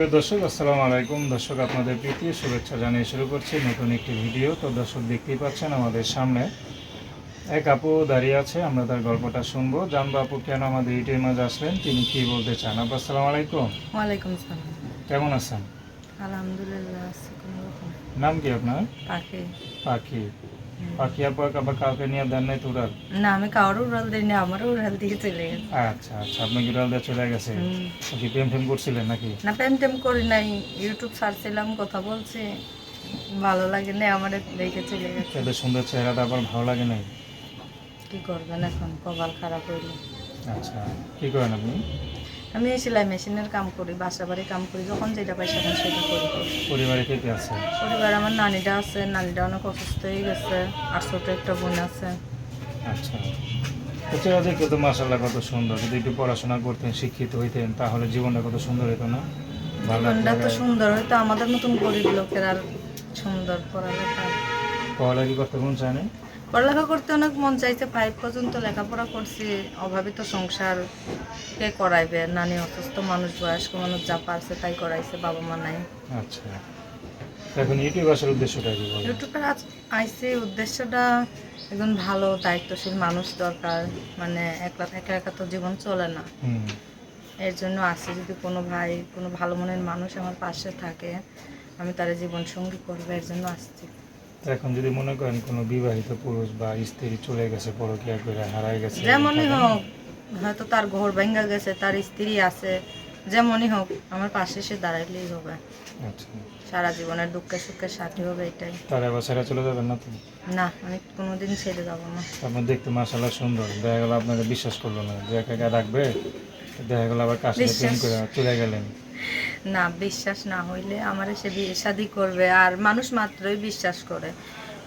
দর্শক আসসালামু আলাইকুম। দর্শক আপনাদের প্রীতি শুভেচ্ছা জানিয়ে শুরু করছি নতুন একটি ভিডিও। তো দর্শক দেখতেই পাচ্ছেন আমাদের সামনে এক আপু দাঁড়িয়ে আছে আমরা তার গল্পটা শুনব। জানব আপু কেন আমাদের ইউটিউবের মাঝে আসলেন? তিনি কি বলতে চান? আপু আসসালামু আলাইকুম। ওয়ালাইকুম সালাম কেমন আছেন? আলহামদুলিল্লাহ নাম কি আপনার? পাখি। পাখি। পাখি আপু আবার কাউকে নিয়ে দেন নাই তুরাল না আমি কারোর উড়াল দিই না আমারও উড়াল দিয়ে চলে গেছে। আচ্ছা আচ্ছা আপনি কি উড়াল দিয়ে চলে গেছে? কি প্রেম টেম করছিলেন নাকি? না প্রেম টেম করি নাই ইউটিউব সার্চছিলাম কথা বলছি ভালো লাগে না আমার দেখে চলে গেছে। এত সুন্দর চেহারাটা আবার ভালো লাগে নাই? কি করবেন এখন? কপাল খারাপ হইলে। আচ্ছা কি করেন আপনি? আমি সেলাই মেশিনের কাম করি বাসা বাড়ি কাম করি যখন যেটা পাই সেখানে সেটা করি। পরিবারে কে কে আছে? পরিবার আমার নানিটা আছে নানিটা অনেক অসুস্থ হয়ে গেছে আর ছোট একটা বোন আছে। আচ্ছা। তো চেহারা দেখতে মাসাল্লাহ কত সুন্দর। যদি একটু পড়াশোনা করতেন শিক্ষিত হইতেন তাহলে জীবনটা কত সুন্দর হতো না? জীবনটা তো সুন্দর আমাদের মতন গরিব লোকের আর সুন্দর পড়ালেখা পড়ালেখা করতে মন চায় না? পড়ালেখা করতে অনেক মন চাইছে ফাইভ পর্যন্ত লেখাপড়া করছি অভাবিত সংসার কে করাইবে নানি অসুস্থ মানুষ বয়স্ক মানুষ যা পারছে তাই করাইছে বাবা মা নাই। আচ্ছা। তো এখন ইউটিউব আসার উদ্দেশ্যটা কি বলেন? ইউটিউবের আইসি উদ্দেশ্যটা একজন ভালো দায়িত্বশীল মানুষ দরকার মানে একলা একা একা তো জীবন চলে না। এর জন্য আসছে যদি কোনো ভাই কোনো ভালো মনের মানুষ আমার পাশে থাকে আমি তার জীবন সঙ্গী করব এর জন্য আসছি। তো এখন যদি মনে করেন কোনো বিবাহিত পুরুষ বা স্ত্রী চলে গেছে পরকিয়া করে হারাই গেছে যেমনই হোক হয়তো তার ঘর ভেঙ্গা গেছে তার স্ত্রী আছে যেমনই হোক আমার পাশে সে দাঁড়াইলেই হবে। আচ্ছা। সারা জীবনের দুঃখে সুখে সাথী হবে এটাই। তার ছেড়ে চলে যাবেন না তো? না আমি কোনোদিন ছেড়ে যাব না। আপনার দেখতে মাসাল্লাহ সুন্দর। দেখা গেল আপনাকে বিশ্বাস করল না। যে একা একা রাখবে দেখা গেল আবার কাছে প্রেম করে চলে গেলেন। না বিশ্বাস না হইলে আমার সে বিয়ে শাদি করবে। আর মানুষ মাত্রই বিশ্বাস করে।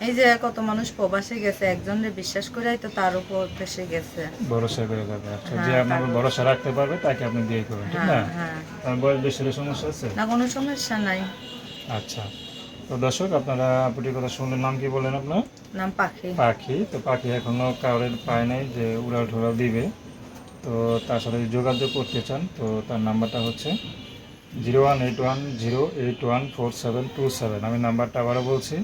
এই যে কত মানুষ প্রবাসে গেছে একজনের বিশ্বাস করে তো তার উপর দেশে গেছে। ভরসা করে যাবে আচ্ছা যে হ্যাঁ, আপনার ভরসা রাখতে পারবে তাকে আপনি বিয়ে করবেন ঠিক না? হ্যাঁ হ্যাঁ। বয়স বেশির সমস্যা আছে? না কোনো সমস্যা নাই। আচ্ছা তো দর্শক আপনারা আপুটির কথা শুনলেন নাম কি বলেন আপনার? নাম পাখি। পাখি তো পাখি এখনও কাউরের পায় নাই যে উড়াল ঠোড়াল দিবে। তো তার সাথে যোগাযোগ করতে চান তো তার নাম্বারটা হচ্ছে zero one eight one zero eight one four seven two seven. আমি নাম্বারটা আবারও বলছি।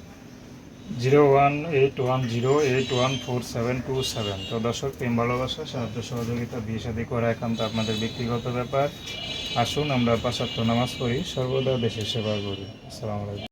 Zero one eight one zero eight one four seven two seven. তো দর্শক, প্রেম, ভালোবাসা, সাহায্য, সহযোগিতা, বিয়ে সাদী করা এখন তো আপনাদের ব্যক্তিগত ব্যাপার। আসুন, আমরা পাশাত্য নামাজ পড়ি, সর্বদা দেশের সেবা করি। আসসালামু আলাইকুম।